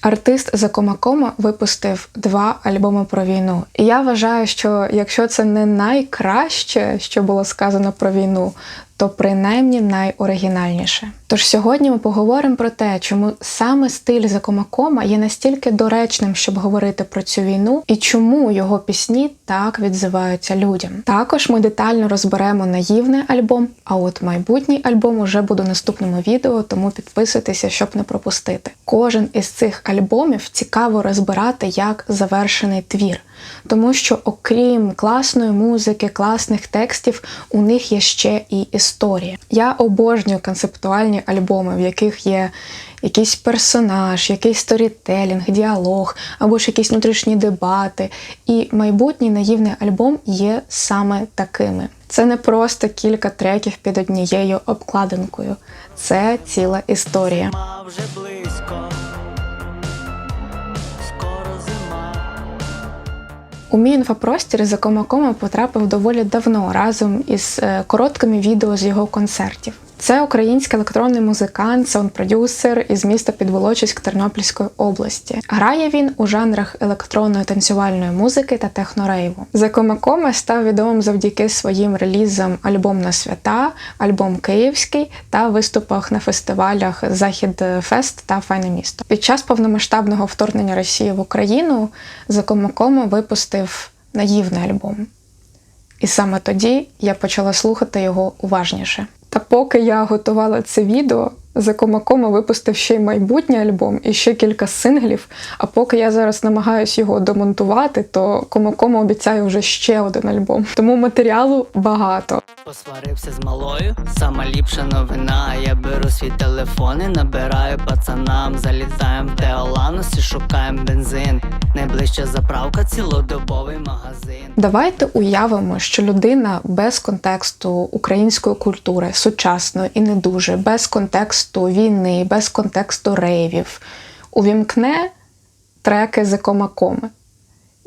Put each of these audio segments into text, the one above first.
Артист за Комакома випустив два альбоми про війну. І я вважаю, що якщо це не найкраще, що було сказано про війну, то принаймні найоригінальніше. Тож сьогодні ми поговоримо про те, чому саме стиль за Комакома є настільки доречним, щоб говорити про цю війну, і чому його пісні так відзиваються людям. Також ми детально розберемо наївний альбом, а от майбутній альбом уже буде наступному відео, тому підписуйтеся, щоб не пропустити. Кожен із цих альбомів цікаво розбирати як завершений твір, тому що окрім класної музики, класних текстів, у них є ще і історія. Я обожнюю концептуальні альбоми, в яких є якийсь персонаж, якийсь сторітелінг, діалог або ж якісь внутрішні дебати. І майбутній наївний альбом є саме такими. Це не просто кілька треків під однією обкладинкою, це ціла історія. Вже близько. У мій інфопростір за Комакома потрапив доволі давно разом із е, короткими відео з його концертів. Це український електронний музикант, саунд-продюсер із міста Підволочиськ Тернопільської області. Грає він у жанрах електронної танцювальної музики та технорейву. За Комакома став відомим завдяки своїм релізам альбом на свята, альбом Київський та виступах на фестивалях Захід Фест та Файне місто. Під час повномасштабного вторгнення Росії в Україну за Комакома випустив наївний альбом. І саме тоді я почала слухати його уважніше. Поки я готувала це відео, за Комакома випустив ще й майбутній альбом і ще кілька синглів. А поки я зараз намагаюсь його домонтувати, то Комакома обіцяє вже ще один альбом. Тому матеріалу багато. Посварився з малою, сама ліпша новина. Я беру свій телефон і набираю пацанам. Залітаємо в Теоланус і шукаємо бензин. Найближча заправка цілодобовий магазин. Давайте уявимо, що людина без контексту української культури, сучасної і не дуже, без контексту війни, без контексту рейвів, увімкне треки за комакоми.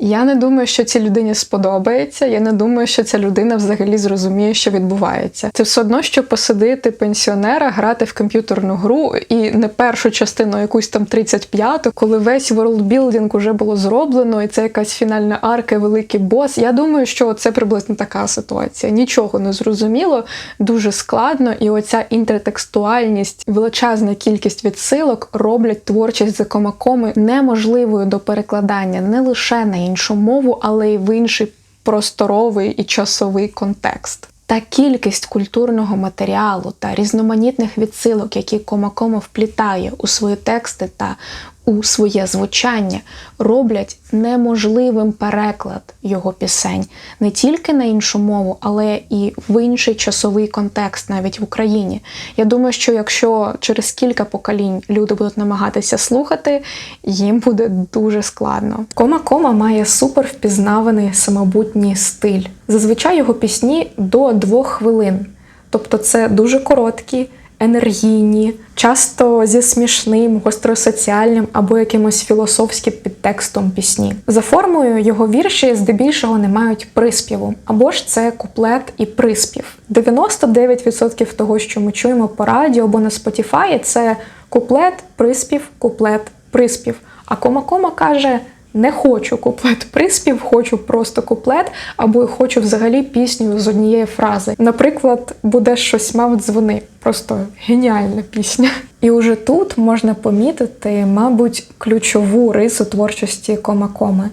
Я не думаю, що цій людині сподобається. Я не думаю, що ця людина взагалі зрозуміє, що відбувається. Це все одно, що посадити пенсіонера, грати в комп'ютерну гру і не першу частину, якусь там 35-ту, коли весь ворлдбілдинг уже було зроблено, і це якась фінальна арка, великий бос. Я думаю, що це приблизно така ситуація. Нічого не зрозуміло, дуже складно, і оця інтертекстуальність, величезна кількість відсилок роблять творчість за комакоми неможливою до перекладання не лише на іншу мову, але й в інший просторовий і часовий контекст. Та кількість культурного матеріалу та різноманітних відсилок, які Комакома вплітає у свої тексти та у своє звучання, роблять неможливим переклад його пісень не тільки на іншу мову, але і в інший часовий контекст, навіть в Україні. Я думаю, що якщо через кілька поколінь люди будуть намагатися слухати, їм буде дуже складно. Кома-кома має супер впізнаваний самобутній стиль. Зазвичай його пісні до двох хвилин. Тобто це дуже короткі, енергійні, часто зі смішним, гостросоціальним або якимось філософським підтекстом пісні. За формою його вірші здебільшого не мають приспіву, або ж це куплет і приспів. 99% того, що ми чуємо по радіо або на Spotify, це куплет, приспів, куплет, приспів. А кома-кома каже. Не хочу куплет приспів, хочу просто куплет, або хочу взагалі пісню з однієї фрази. Наприклад, буде щось мав дзвони. Просто геніальна пісня. І уже тут можна помітити, мабуть, ключову рису творчості Кома-Коми.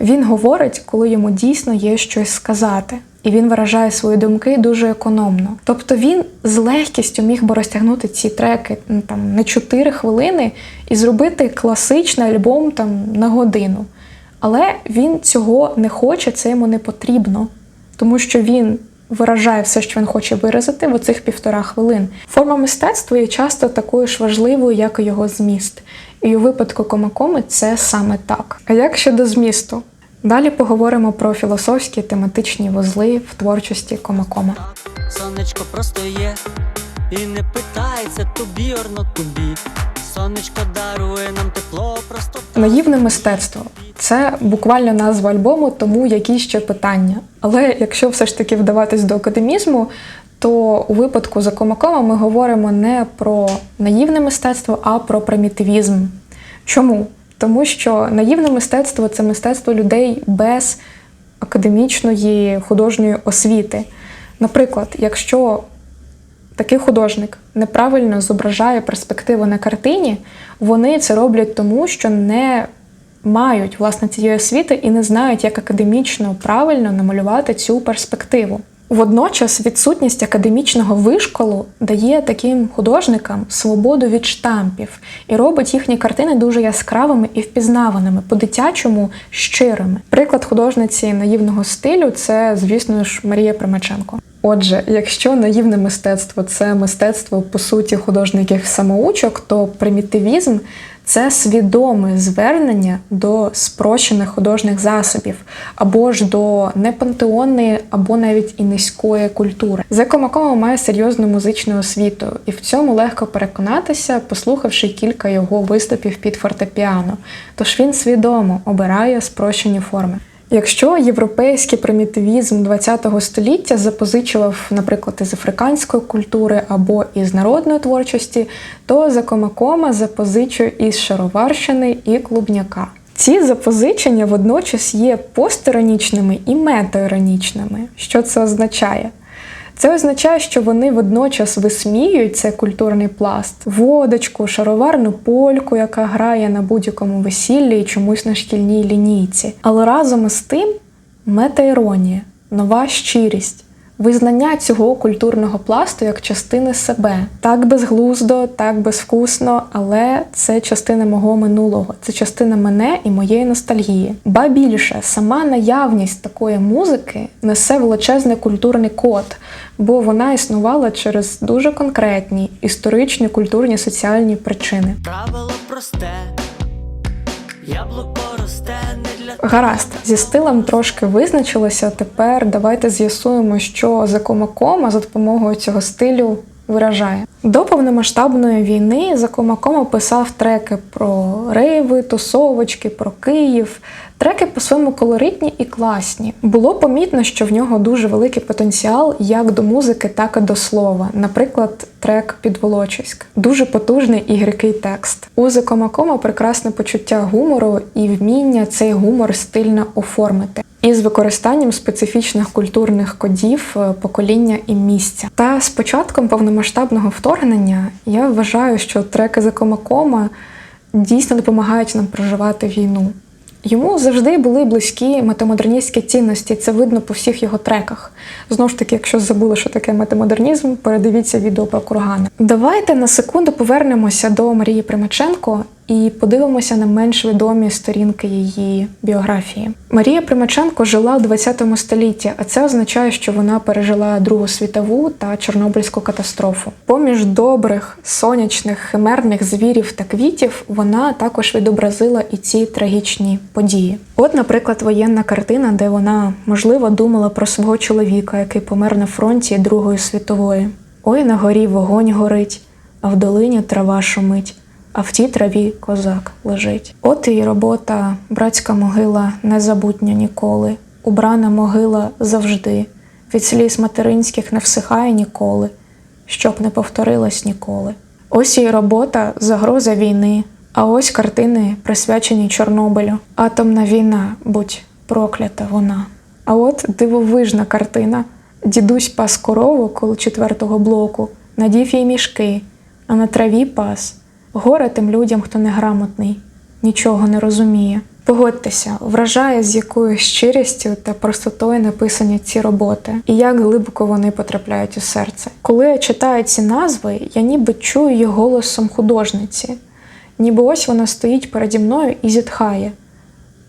Він говорить, коли йому дійсно є щось сказати. І він виражає свої думки дуже економно. Тобто він з легкістю міг би розтягнути ці треки ну, там на 4 хвилини і зробити класичний альбом там на годину. Але він цього не хоче, це йому не потрібно, тому що він виражає все, що він хоче виразити в оцих півтора хвилин. Форма мистецтва є часто такою ж важливою, як і його зміст. І у випадку Комакоми це саме так. А як щодо змісту? Далі поговоримо про філософські тематичні вузли в творчості Комакома. Сонечко просто є і не питається тобі орно тобі. Сонечко дарує нам тепло, просто. Наївне мистецтво це буквально назва альбому, тому які ще питання. Але якщо все ж таки вдаватись до академізму, то у випадку за Комакома ми говоримо не про наївне мистецтво, а про примітивізм. Чому? Тому що наївне мистецтво це мистецтво людей без академічної художньої освіти. Наприклад, якщо такий художник неправильно зображає перспективу на картині, вони це роблять тому, що не мають власне цієї освіти і не знають, як академічно правильно намалювати цю перспективу. Водночас відсутність академічного вишколу дає таким художникам свободу від штампів і робить їхні картини дуже яскравими і впізнаваними, по-дитячому щирими. Приклад художниці наївного стилю це, звісно ж, Марія Примаченко. Отже, якщо наївне мистецтво це мистецтво по суті художників самоучок, то примітивізм це свідоме звернення до спрощених художніх засобів, або ж до непантеонної, або навіть і низької культури. Зеко Макома має серйозну музичну освіту, і в цьому легко переконатися, послухавши кілька його виступів під фортепіано. Тож він свідомо обирає спрощені форми. Якщо європейський примітивізм ХХ століття запозичував, наприклад, із африканської культури або із народної творчості, то Закомакома запозичує із шароварщини і клубняка. Ці запозичення водночас є постіронічними і метаіронічними. Що це означає? Це означає, що вони водночас висміюють цей культурний пласт, водочку, шароварну польку, яка грає на будь-якому весіллі і чомусь на шкільній лінійці. Але разом із тим мета іронія, нова щирість, визнання цього культурного пласту як частини себе. Так безглуздо, так безвкусно, але це частина мого минулого, це частина мене і моєї ностальгії. Ба більше, сама наявність такої музики несе величезний культурний код, бо вона існувала через дуже конкретні історичні, культурні, соціальні причини. Правило просте, яблуко Гаразд, зі стилем трошки визначилося. Тепер давайте з'ясуємо, що за комакома за допомогою цього стилю виражає. До повномасштабної війни за комакома писав треки про рейви, тусовочки, про Київ. Треки по-своєму колоритні і класні. Було помітно, що в нього дуже великий потенціал як до музики, так і до слова. Наприклад, трек Підволочиськ. Дуже потужний і гіркий текст. У Закомакома прекрасне почуття гумору і вміння цей гумор стильно оформити. Із використанням специфічних культурних кодів е, покоління і місця. Та з початком повномасштабного вторгнення я вважаю, що треки Закомакома дійсно допомагають нам проживати війну. Йому завжди були близькі метамодерністські цінності, це видно по всіх його треках. Знову ж таки, якщо забули, що таке метамодернізм, передивіться відео про кургани. Давайте на секунду повернемося до Марії Примаченко і подивимося на менш відомі сторінки її біографії. Марія Примаченко жила у 20 столітті, а це означає, що вона пережила Другу світову та Чорнобильську катастрофу. Поміж добрих, сонячних, химерних звірів та квітів вона також відобразила і ці трагічні події. От, наприклад, воєнна картина, де вона, можливо, думала про свого чоловіка, який помер на фронті Другої світової. Ой, на горі вогонь горить, а в долині трава шумить а в тій траві козак лежить. От і робота, братська могила незабутня ніколи, убрана могила завжди, від сліз материнських не всихає ніколи, щоб не повторилась ніколи. Ось і робота загроза війни, а ось картини, присвячені Чорнобилю. Атомна війна, будь проклята вона. А от дивовижна картина. Дідусь пас корову коло четвертого блоку, надів їй мішки, а на траві пас. Горе тим людям, хто неграмотний, нічого не розуміє. Погодьтеся, вражає, з якою щирістю та простотою написані ці роботи, і як глибоко вони потрапляють у серце. Коли я читаю ці назви, я ніби чую їх голосом художниці, ніби ось вона стоїть переді мною і зітхає.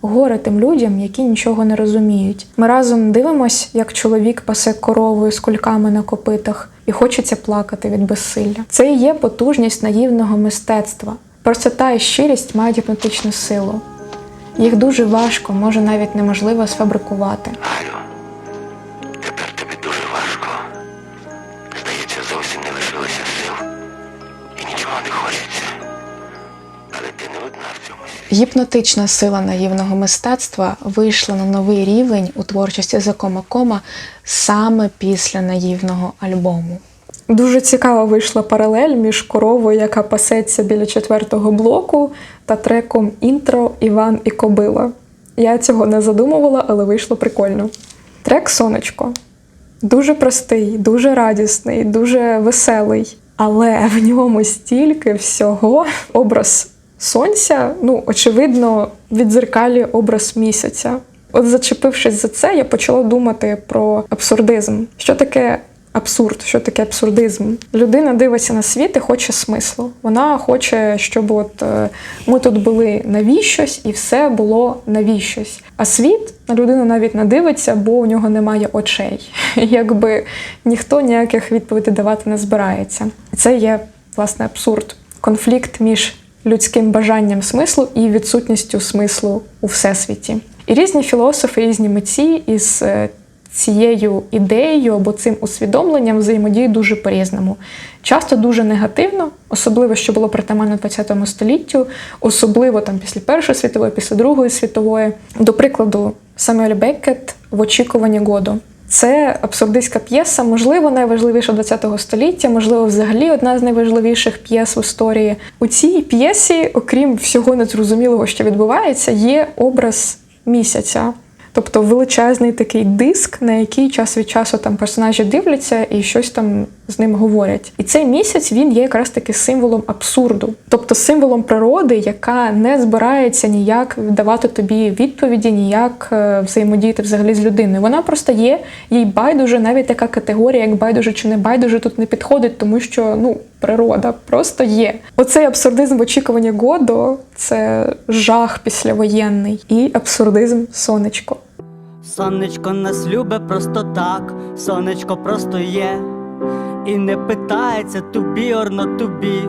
Горе тим людям, які нічого не розуміють. Ми разом дивимось, як чоловік пасе коровою з кульками на копитах, і хочеться плакати від безсилля. Це і є потужність наївного мистецтва. Простота і щирість мають гіпнотичну силу. Їх дуже важко, може навіть неможливо сфабрикувати. Гіпнотична сила наївного мистецтва вийшла на новий рівень у творчості Закома Кома саме після наївного альбому. Дуже цікава вийшла паралель між коровою, яка пасеться біля четвертого блоку, та треком інтро Іван і Кобила. Я цього не задумувала, але вийшло прикольно. Трек Сонечко. Дуже простий, дуже радісний, дуже веселий. Але в ньому стільки всього. Образ сонця, ну, очевидно, відзеркалює образ місяця. От зачепившись за це, я почала думати про абсурдизм. Що таке абсурд? Що таке абсурдизм? Людина дивиться на світ і хоче смислу. Вона хоче, щоб от е, ми тут були навіщось, і все було навіщось. А світ на людину навіть не дивиться, бо у нього немає очей. Якби ніхто ніяких відповідей давати не збирається. Це є власне абсурд, конфлікт між людським бажанням смислу і відсутністю смислу у всесвіті. І різні філософи, різні митці із е, цією ідеєю або цим усвідомленням взаємодіють дуже по-різному. Часто дуже негативно, особливо що було притаманно ХХ століттю, особливо там після Першої світової, після Другої світової. До прикладу, Самюель Беккет в очікуванні году. Це абсурдистська п'єса, можливо, найважливіша ХХ століття, можливо, взагалі одна з найважливіших п'єс в історії. У цій п'єсі, окрім всього незрозумілого, що відбувається, є образ місяця. Тобто величезний такий диск, на який час від часу там персонажі дивляться і щось там з ним говорять. І цей місяць він є якраз таки символом абсурду, тобто символом природи, яка не збирається ніяк давати тобі відповіді, ніяк е, взаємодіяти взагалі з людиною. Вона просто є, їй байдуже, навіть така категорія, як байдуже чи не байдуже, тут не підходить, тому що ну. Природа просто є. Оцей абсурдизм в очікуванні Годо це жах післявоєнний і абсурдизм сонечко. Сонечко нас любе просто так, сонечко просто є. І не питається тобі орно тобі.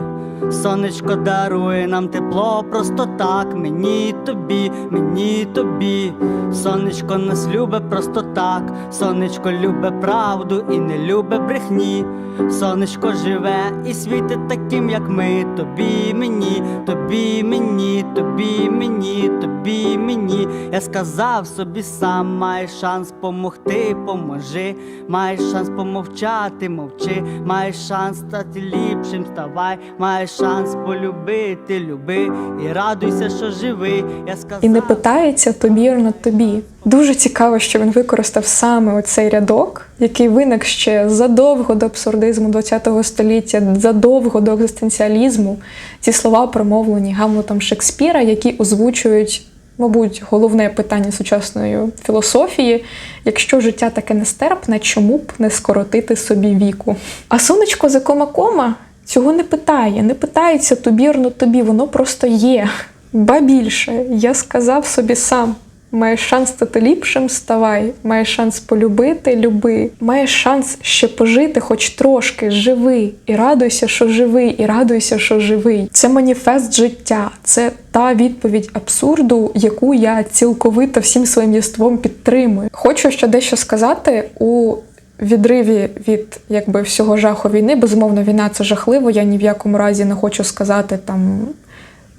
Сонечко дарує нам тепло просто так, мені тобі, мені тобі. Сонечко нас любе просто так, сонечко любе правду і не любе брехні. Сонечко живе і світить таким, як ми. Тобі мені, тобі мені, тобі мені, тобі мені. Я сказав собі сам, маєш шанс помогти, поможи. Маєш шанс помовчати, мовчи, маєш шанс стати ліпшим, ставай, маєш шанс полюбити, люби і радуйся, що живий. Я сказав, І не питається тобі орно тобі. Дуже цікаво, що він використав саме оцей рядок, який виник ще задовго до абсурдизму ХХ століття, задовго до екзистенціалізму. Ці слова промовлені Гамлетом Шекспіра, які озвучують, мабуть, головне питання сучасної філософії: якщо життя таке нестерпне, чому б не скоротити собі віку? А сонечко за кома-кома цього не питає, не питається тобі орно тобі, воно просто є. Ба більше, я сказав собі сам. Маєш шанс стати ліпшим, ставай, маєш шанс полюбити, люби, маєш шанс ще пожити, хоч трошки, живи, і радуйся, що живий, і радуйся, що живий. Це маніфест життя, це та відповідь абсурду, яку я цілковито всім своїм єством підтримую. Хочу ще дещо сказати у відриві від якби всього жаху війни. Безумовно, війна це жахливо. Я ні в якому разі не хочу сказати там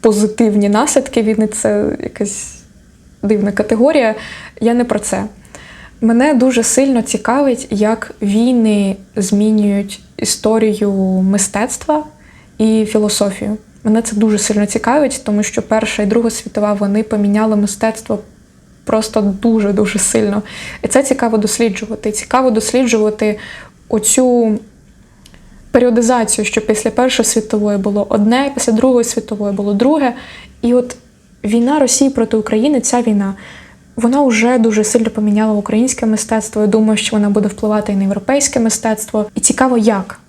позитивні наслідки війни. Це якась дивна категорія. Я не про це. Мене дуже сильно цікавить, як війни змінюють історію мистецтва і філософію. Мене це дуже сильно цікавить, тому що Перша і Друга світова вони поміняли мистецтво просто дуже-дуже сильно. І це цікаво досліджувати. Цікаво досліджувати оцю періодизацію, що після Першої світової було одне, після Другої світової було друге. І от війна Росії проти України, ця війна, вона вже дуже сильно поміняла українське мистецтво. Я думаю, що вона буде впливати і на європейське мистецтво. І цікаво, як.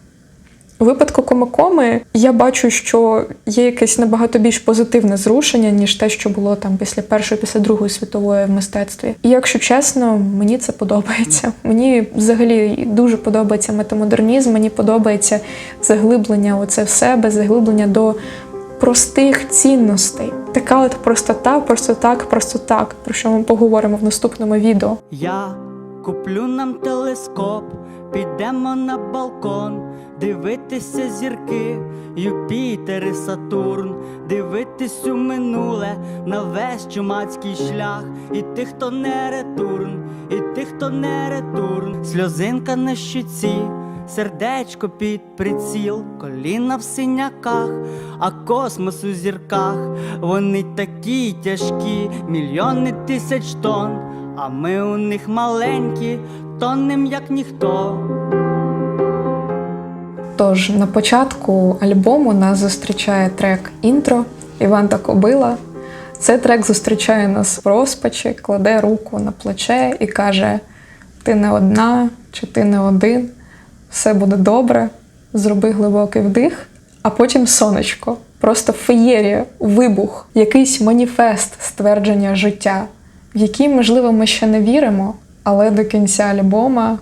У випадку комакоми я бачу, що є якесь набагато більш позитивне зрушення, ніж те, що було там після першої, після другої світової в мистецтві. І якщо чесно, мені це подобається. Мені взагалі дуже подобається метамодернізм, мені подобається заглиблення оце в себе, заглиблення до простих цінностей. Така от простота, просто так, просто так, про що ми поговоримо в наступному відео. Я куплю нам телескоп, підемо на балкон, дивитися зірки, Юпітер і Сатурн, дивитись у минуле на весь чумацький шлях, і тих, хто не ретурн, і тих, хто не ретурн, сльозинка на щуці, сердечко під приціл, коліна в синяках, а космос у зірках. Вони такі тяжкі, мільйони тисяч тонн, а ми у них маленькі, тоннем як ніхто. Тож на початку альбому нас зустрічає трек інтро Іван та Кобила. Цей трек зустрічає нас в розпачі, кладе руку на плече і каже: Ти не одна чи ти не один, все буде добре, зроби глибокий вдих, а потім сонечко. Просто феєрія, вибух, якийсь маніфест ствердження життя, в який, можливо, ми ще не віримо, але до кінця альбома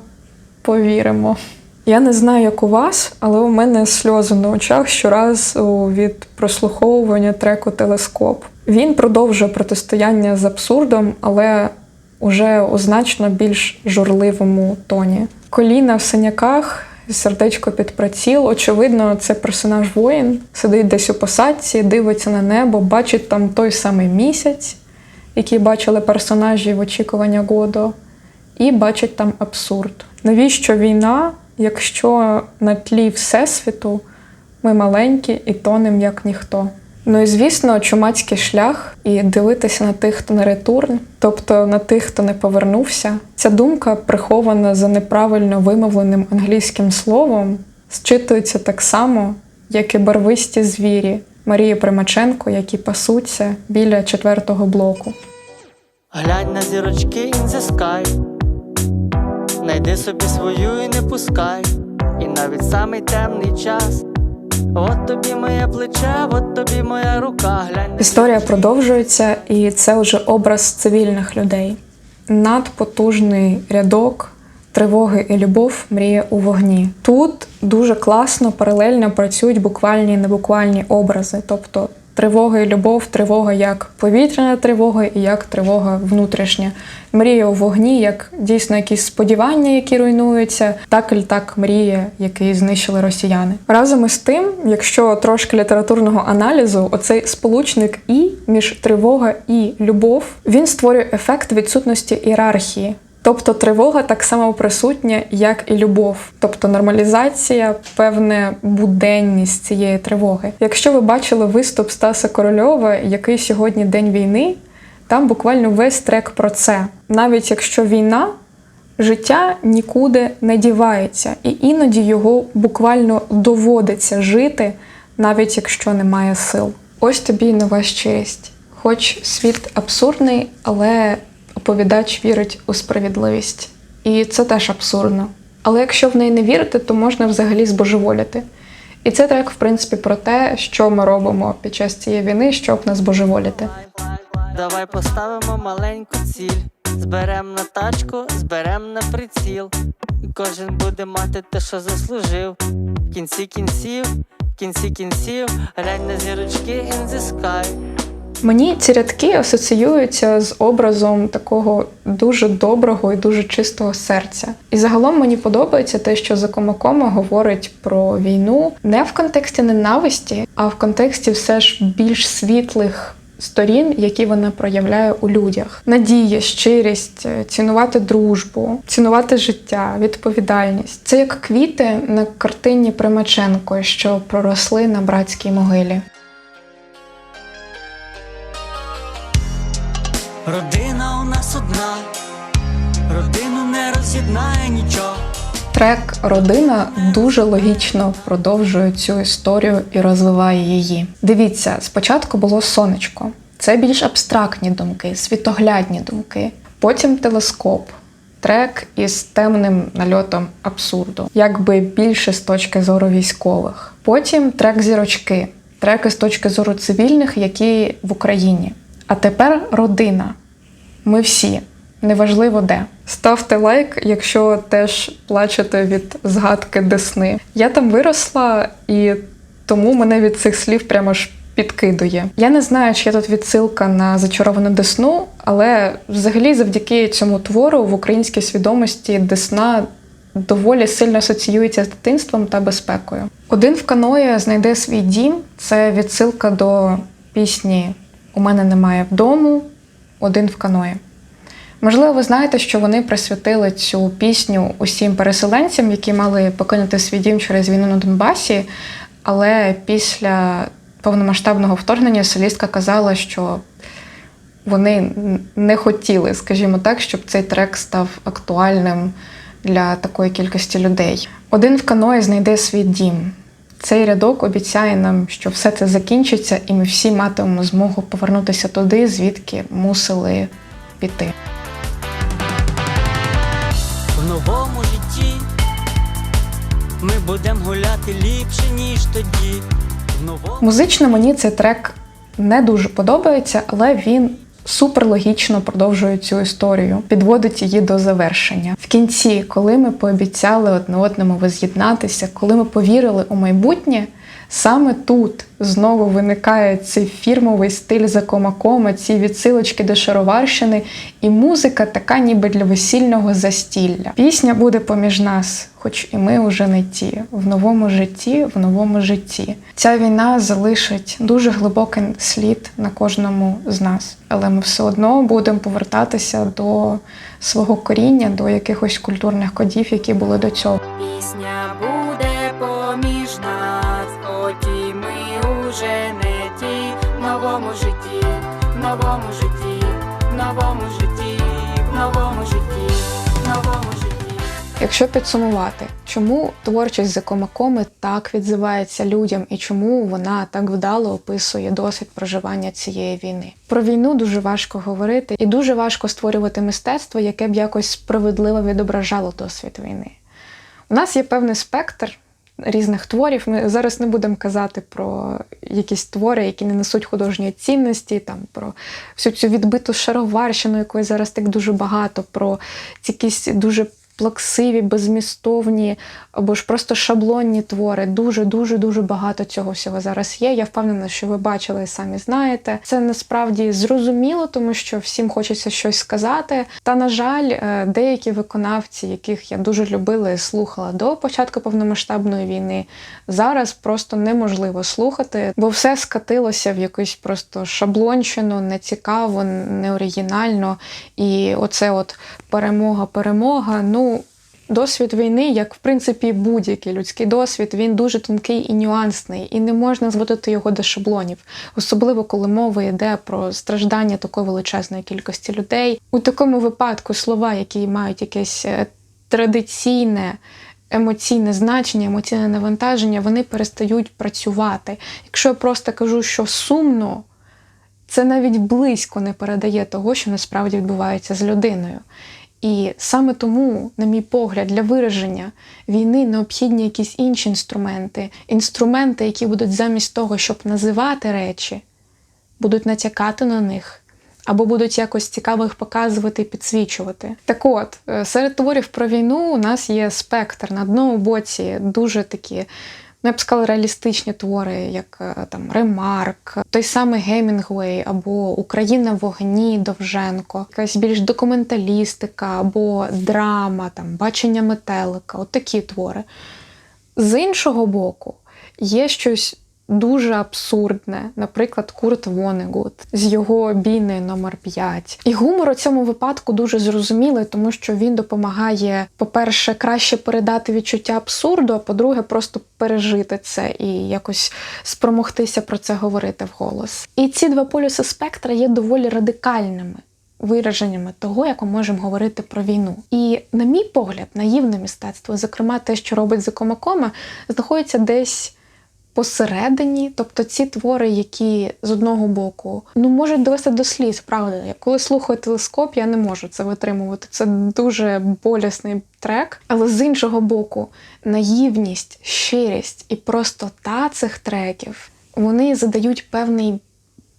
повіримо. Я не знаю, як у вас, але у мене сльози на очах щоразу від прослуховування треку Телескоп. Він продовжує протистояння з абсурдом, але уже у значно більш журливому тоні. Коліна в синяках, сердечко під приціл. Очевидно, це персонаж воїн, сидить десь у посадці, дивиться на небо, бачить там той самий місяць, який бачили персонажі в очікування Годо, і бачить там абсурд. Навіщо війна, якщо на тлі Всесвіту ми маленькі і тонем як ніхто? Ну і звісно, чумацький шлях і дивитися на тих, хто не ретурн, тобто на тих, хто не повернувся. Ця думка, прихована за неправильно вимовленим англійським словом, зчитується так само, як і барвисті звірі Марії Примаченко, які пасуться біля четвертого блоку. Глянь на зірочки in the sky Найди собі свою і не пускай, і навіть самий темний час. От тобі моє плече, от тобі моя рука. Глянь Історія продовжується, і це вже образ цивільних людей. Надпотужний рядок тривоги і любов мріє у вогні. Тут дуже класно паралельно працюють буквальні і небуквальні образи, тобто тривога і любов, тривога як повітряна тривога і як тривога внутрішня. Мрія у вогні, як дійсно якісь сподівання, які руйнуються, так і так мріє, який знищили росіяни. Разом із тим, якщо трошки літературного аналізу, оцей сполучник і між тривога і любов, він створює ефект відсутності ієрархії. Тобто тривога так само присутня, як і любов, тобто нормалізація, певна буденність цієї тривоги. Якщо ви бачили виступ Стаса Корольова, який сьогодні день війни, там буквально весь трек про це. Навіть якщо війна, життя нікуди не дівається, і іноді його буквально доводиться жити, навіть якщо немає сил. Ось тобі нова щирість. Хоч світ абсурдний, але оповідач вірить у справедливість. І це теж абсурдно. Але якщо в неї не вірити, то можна взагалі збожеволіти. І це трек, в принципі, про те, що ми робимо під час цієї війни, щоб не збожеволіти. Давай поставимо маленьку ціль. Зберем на тачку, зберем на приціл. Кожен буде мати те, що заслужив. В кінці кінців, в кінці кінців, глянь на зірочки in the sky. Мені ці рядки асоціюються з образом такого дуже доброго і дуже чистого серця. І загалом мені подобається те, що Закомакома говорить про війну не в контексті ненависті, а в контексті все ж більш світлих. Сторін, які вона проявляє у людях: надія, щирість, цінувати дружбу, цінувати життя, відповідальність. Це як квіти на картині Примаченко, що проросли на братській могилі. Родина у нас одна, родину не роз'єднає нічого. Трек Родина дуже логічно продовжує цю історію і розвиває її. Дивіться, спочатку було сонечко. Це більш абстрактні думки, світоглядні думки. Потім телескоп, трек із темним нальотом абсурду, якби більше з точки зору військових. Потім трек зірочки, трек із точки зору цивільних, які в Україні. А тепер родина. Ми всі, неважливо де. Ставте лайк, якщо теж плачете від згадки Десни. Я там виросла, і тому мене від цих слів прямо ж підкидує. Я не знаю, чи є тут відсилка на зачаровану Десну, але взагалі завдяки цьому твору в українській свідомості Десна доволі сильно асоціюється з дитинством та безпекою. Один в каної знайде свій дім це відсилка до пісні У мене немає вдому, один в каної. Можливо, ви знаєте, що вони присвятили цю пісню усім переселенцям, які мали покинути свій дім через війну на Донбасі. Але після повномасштабного вторгнення солістка казала, що вони не хотіли, скажімо так, щоб цей трек став актуальним для такої кількості людей. Один в каної знайде свій дім. Цей рядок обіцяє нам, що все це закінчиться, і ми всі матимемо змогу повернутися туди, звідки мусили піти. В новому житті ми будемо гуляти ліпше, ніж тоді. В новому Музично мені цей трек не дуже подобається, але він супер логічно продовжує цю історію, підводить її до завершення. В кінці, коли ми пообіцяли одне одному воз'єднатися, коли ми повірили у майбутнє, саме тут знову виникає цей фірмовий стиль закомакома, ці відсилочки до шароварщини, і музика така, ніби для весільного застілля. Пісня буде поміж нас, хоч і ми уже не ті, в новому житті, в новому житті. Ця війна залишить дуже глибокий слід на кожному з нас, але ми все одно будемо повертатися до свого коріння, до якихось культурних кодів, які були до цього. Пісня буде поміж нас, новому житті, в новому житті, в новому житті, в новому житті. Якщо підсумувати, чому творчість Закомакоми так відзивається людям і чому вона так вдало описує досвід проживання цієї війни? Про війну дуже важко говорити, і дуже важко створювати мистецтво, яке б якось справедливо відображало досвід війни. У нас є певний спектр різних творів. Ми зараз не будемо казати про якісь твори, які не несуть художньої цінності, там про всю цю відбиту шароварщину, якої зараз так дуже багато, про якісь дуже плаксиві, безмістовні або ж просто шаблонні твори. Дуже, дуже, дуже багато цього всього зараз є. Я впевнена, що ви бачили і самі знаєте. Це насправді зрозуміло, тому що всім хочеться щось сказати. Та на жаль, е, деякі виконавці, яких я дуже любила і слухала до початку повномасштабної війни, зараз просто неможливо слухати, бо все скатилося в якусь просто шаблонщину, нецікаво, неоригінально. І оце от перемога, перемога. Ну, досвід війни, як в принципі будь-який людський досвід, він дуже тонкий і нюансний, і не можна зводити його до шаблонів, особливо коли мова йде про страждання такої величезної кількості людей. У такому випадку слова, які мають якесь е, традиційне. Емоційне значення, емоційне навантаження, вони перестають працювати. Якщо я просто кажу, що сумно, це навіть близько не передає того, що насправді відбувається з людиною. І саме тому, на мій погляд, для вираження війни необхідні якісь інші інструменти, інструменти, які будуть замість того, щоб називати речі, будуть натякати на них. Або будуть якось цікаво їх показувати і підсвічувати. Так от, е, серед творів про війну у нас є спектр. На одному боці дуже такі, ну я б сказала, реалістичні твори, як е, там Ремарк, той самий Гемінгуей, або Україна вогні Довженко, якась більш документалістика, або драма, там бачення метелика, от такі твори. З іншого боку, є щось дуже абсурдне, наприклад, Курт Вонегут з його бійною номер 5. І гумор у цьому випадку дуже зрозумілий, тому що він допомагає, по-перше, краще передати відчуття абсурду, а по-друге, просто пережити це і якось спромогтися про це говорити вголос. І ці два полюси спектра є доволі радикальними. Вираженнями того, як ми можемо говорити про війну. І, на мій погляд, наївне мистецтво, зокрема те, що робить Закомакома, знаходиться десь посередині, тобто ці твори, які з одного боку ну можуть довести до сліз, правда. Я коли слухаю телескоп, я не можу це витримувати. Це дуже болісний трек. Але з іншого боку, наївність, щирість і простота цих треків вони задають певний.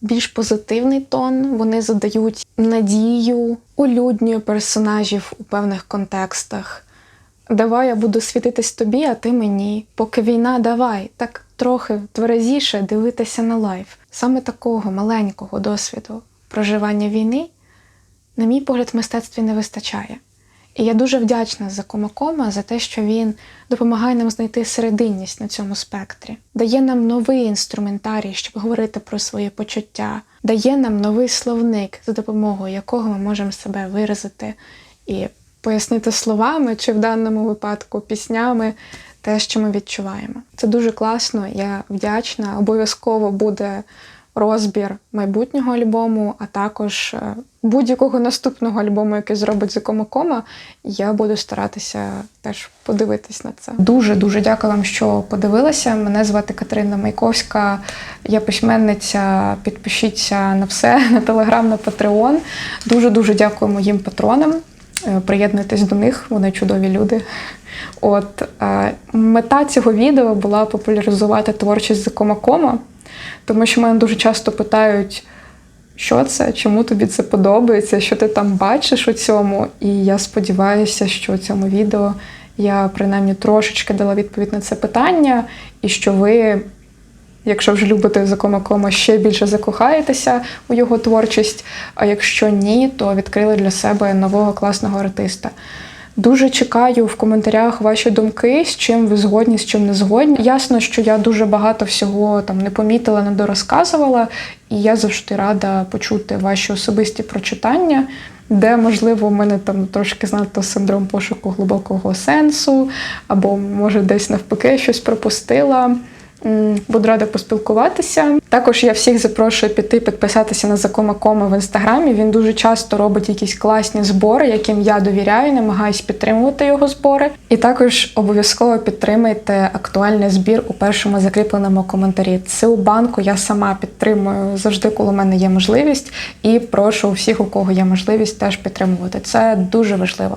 Більш позитивний тон, вони задають надію, улюднює персонажів у певних контекстах. Давай я буду світитись тобі, а ти мені. Поки війна, давай так трохи тверезіше дивитися на лайф. Саме такого маленького досвіду проживання війни, на мій погляд, в мистецтві не вистачає. І я дуже вдячна за Комакома за те, що він допомагає нам знайти серединність на цьому спектрі, дає нам новий інструментарій, щоб говорити про свої почуття, дає нам новий словник, за допомогою якого ми можемо себе виразити і пояснити словами, чи в даному випадку піснями те, що ми відчуваємо. Це дуже класно, я вдячна. Обов'язково буде розбір майбутнього альбому, а також е, будь-якого наступного альбому, який зробить Закомакома, я буду старатися теж подивитись на це. Дуже дуже дякую вам, що подивилися. Мене звати Катерина Майковська, я письменниця. Підпишіться на все на телеграм, на Патреон. Дуже дуже дякую моїм патронам. Е, Приєднуйтесь до них, вони чудові люди. От мета цього відео була популяризувати творчість Закомакома, тому що мене дуже часто питають, що це, чому тобі це подобається, що ти там бачиш у цьому. І я сподіваюся, що у цьому відео я принаймні трошечки дала відповідь на це питання, і що ви, якщо вже любите Закомакома, ще більше закохаєтеся у його творчість. А якщо ні, то відкрили для себе нового класного артиста. Дуже чекаю в коментарях ваші думки, з чим ви згодні, з чим не згодні. Ясно, що я дуже багато всього там не помітила, не дорозказувала, і я завжди рада почути ваші особисті прочитання, де, можливо, у мене там трошки знато синдром пошуку глибокого сенсу, або може десь навпаки щось пропустила. Буду рада поспілкуватися. Також я всіх запрошую піти підписатися на Закома Кома в інстаграмі. Він дуже часто робить якісь класні збори, яким я довіряю, намагаюсь підтримувати його збори. І також обов'язково підтримайте актуальний збір у першому закріпленому коментарі. Цю банку я сама підтримую завжди, коли у мене є можливість, і прошу всіх, у кого є можливість, теж підтримувати. Це дуже важливо.